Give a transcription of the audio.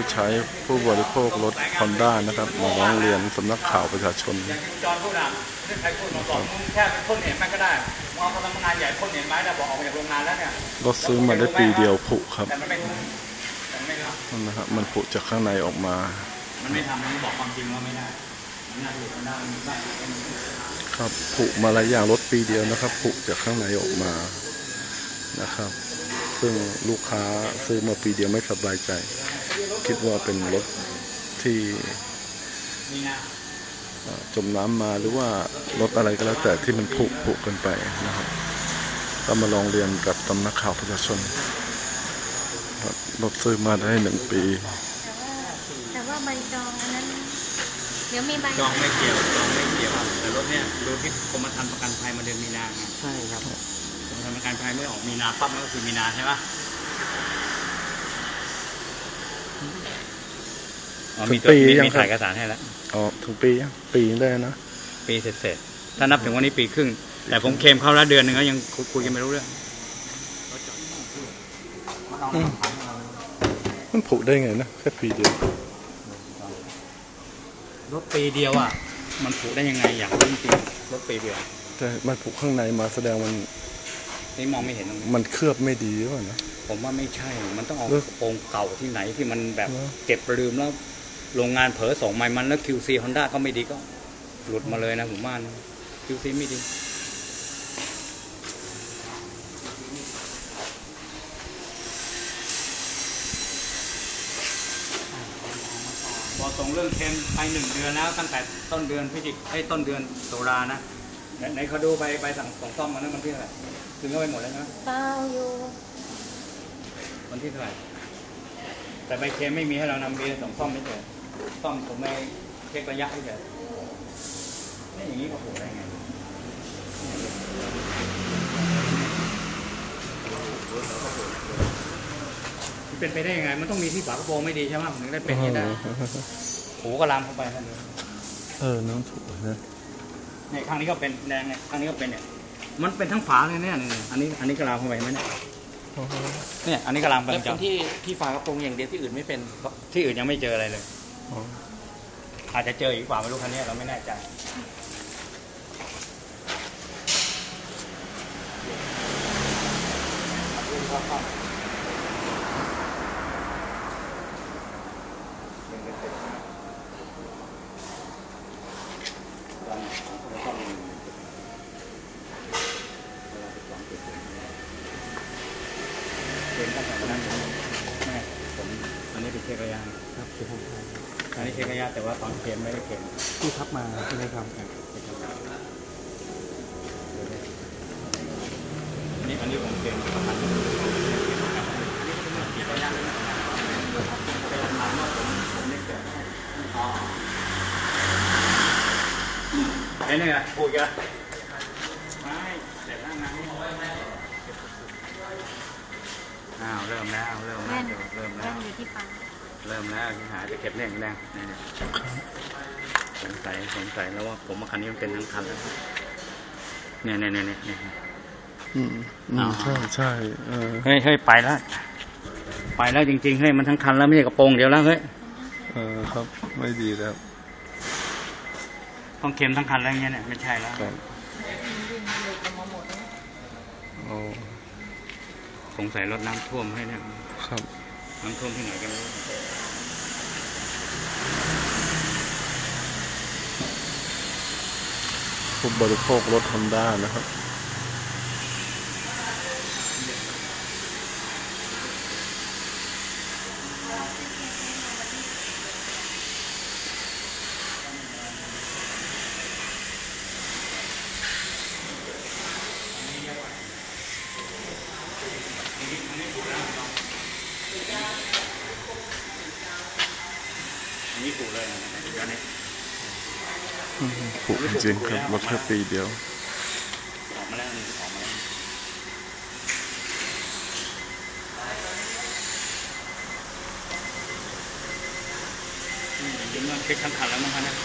ผู้ใช้ผู้บริโภครถฮอนด้านะครับ มาร้องเรียนสำนักข่าวประชาชนอย่างที่คุณจอห์นพูดอะไม่ใครพูดมาบอกมึงแค่เป็นพ่นเห็นมันก็ได้มองเขาทำงานใหญ่พ่นเห็นไหมแต่บอกออกมาจากโรงงานแล้วเนี่ยรถซื้อมาได้ปีเดียวผุครับแต่มันไม่ทำแต่มันไม่ทนั่นนะครับมันผุจากข้างในออกมาำมันไม่ทำมันบอกความจริงว่าไม่ได้มันน่าถูกมันได้มันได้มันได้ครับผุมาหลายอย่างรถปีเดียวนะครับผุจากข้างในออกมานะครับ ซึ่งลูกค้าซื้อมาปีเดียวไม่สบายใจ คิดว่าเป็นรถที่นี่นะเอ่อจมน้ำมาหรือว่ารถอะไรก็แล้วแต่ที่มันผุผุเกันไปนะครับก็มาลองเรียนกับตำนักข่าวประชาชนครับรถซื้อมาได้หนึ่งปีแต่ว่าแต่ว่าใบจองอันนั้น เดี๋ยวมีใบจองไม่เกี่ยวจองไม่เกี่ยวแต่รถเนี่ยดูที่กรมธรรม์ประกันภัยมาเดือนมีนาไงใช่ครับกรมธรรม์ประกันภัยไม่ออกมีนาปั๊บมันก็คือมีนาใช่ปะ อ๋อมีตัวปีมียังมีครับ ถ่ายเอกสารให้แล้ว อ๋อถึงปียังปียังได้นะปีเสร็จๆถ้านับถึงวันนี้ปีครึ่ง แต่ผมเคลมเข้าแล้วเดือนหนึ่งก็ยังคุยคุยกันไม่รู้เรื่องมันผุได้ไงนะแค่ปีเดียวรถปีเดียวอะ มันผูกได้ยังไงอยากรู้จริงๆรถปีเดียวแต่มันผุข้างในมาแสดงมันนี่มองไม่เห็นตรงนี้มันเคลือบไม่ดีหรือเปล่านะ ผมว่าไม่ใช่ มันต้องเอาเออกระโปรงเก่าที่ไหนที่มันแบบเหรอเก็บลืมแล้วโรงงานเผลอส่งใหม่มันแล้ว QC Honda ก็ไม่ดีก็ หลุดมาเลยนะผมว่านะ QC ไม่ดีพอส่งเรื่องเค็มไปหนึ่งเดือนแล้วตั้งแต่ต้นเดือนพฤศจิกไอ้ยต้นเดือนตุลานะไหนไหนเขาดูใบใบสั่งส่งซ่อมมันนั้นมันที่เท่าไหร่ถึงก็ไปหมดแล้วใช่ไหมเปล่าอยู่ วันที่เท่าไหร่แต่ใบเค็มไม่มีให้เรานำเบียร์ส่งซ่อมไม่เจอซ่อมผมไม่เช็คระยะไม่เจอนี่อย่างนี้ก็โหได้ไงมันเป็นไปได้ยังไง มันต้องมีที่ฝากระโปรงไม่ดีใช่ไหมถึงได้เป็นอย่างนี้ได้หูก็ลามเข้าไปนั่นเองเออน้องผุนะเนี่ยข้างนี้ก็เป็นแดงเนี่ยข้างนี้ก็เป็นเนี่ย มันเป็นทั้งฝาเลยเนี่ยเนี่ยอันนี้ อันนี้กระลามเข้าไปเห็นไหมเนี่ย เนี่ยอันนี้กระลามไปแล้วจัเป็นที่ที่ฝากระโปรงอย่างเดียวที่อื่นไม่เป็น ที่อื่นยังไม่เจออะไรเลยอ๋ออาจจะเจออีกกว่าไม่รู้คันนี้เราไม่แน่ใจ เป็นตั้งแต่วันนั้นผมแม่ผมอันนี้เป็นเช็คระยะครับคือทางอันนี้เช็คระยะแต่ว่าตอนเค็มไม่ได้เค็มที่ทับมาใช่ไหมครับอันนี้อันนี้ผมเค็มประมาณนี้เก็บระยะเลยนะเป็นถามว่าผมผมไม่เก็บอ๋อเห็นไงพูดกัน เริ่มแล้วเริ่มแล้แว่วนเริ่มแล้แว่วนอยู่ที่ปั๊มเริ่มแล้วที่หาจะเก็บแรงแรงนี่นี่สงสัยสงสัยแล้วว่าผมว่าคันนี้มันเป็นทั้งคันแล้วเนี่ยเนี่ยเนี่ยเนี่ย อืมอือ๋อ ใช่ใช่เออเฮ้ยเฮ้ยไปแล้วไปแล้วจริงๆเฮ้ยมันทั้งคันแล้วไม่ใช่กระโปรงเดียวแล้วเฮ้ยเออครับ ไม่ดีแล้วต้องเค็มทั้งคันแล้วเงี้ยเนี่ยไม่ใช่แล้ว ครับอ๋อ งสัยรถน้ำท่วมให้เนี่ยครับน้ำท่วมที่ไหนกันไม่รู้ผู้บริโภครถฮอนด้านะครับ ผูกเลยเดี๋ยวนี้อืมผุจริงครับ รถแค่ปีเดียว ออกมาแล้วนี่ออกมาแล้วอืมจริงๆมันเช็คทั้งคันแล้วมั้งคะเนี่ย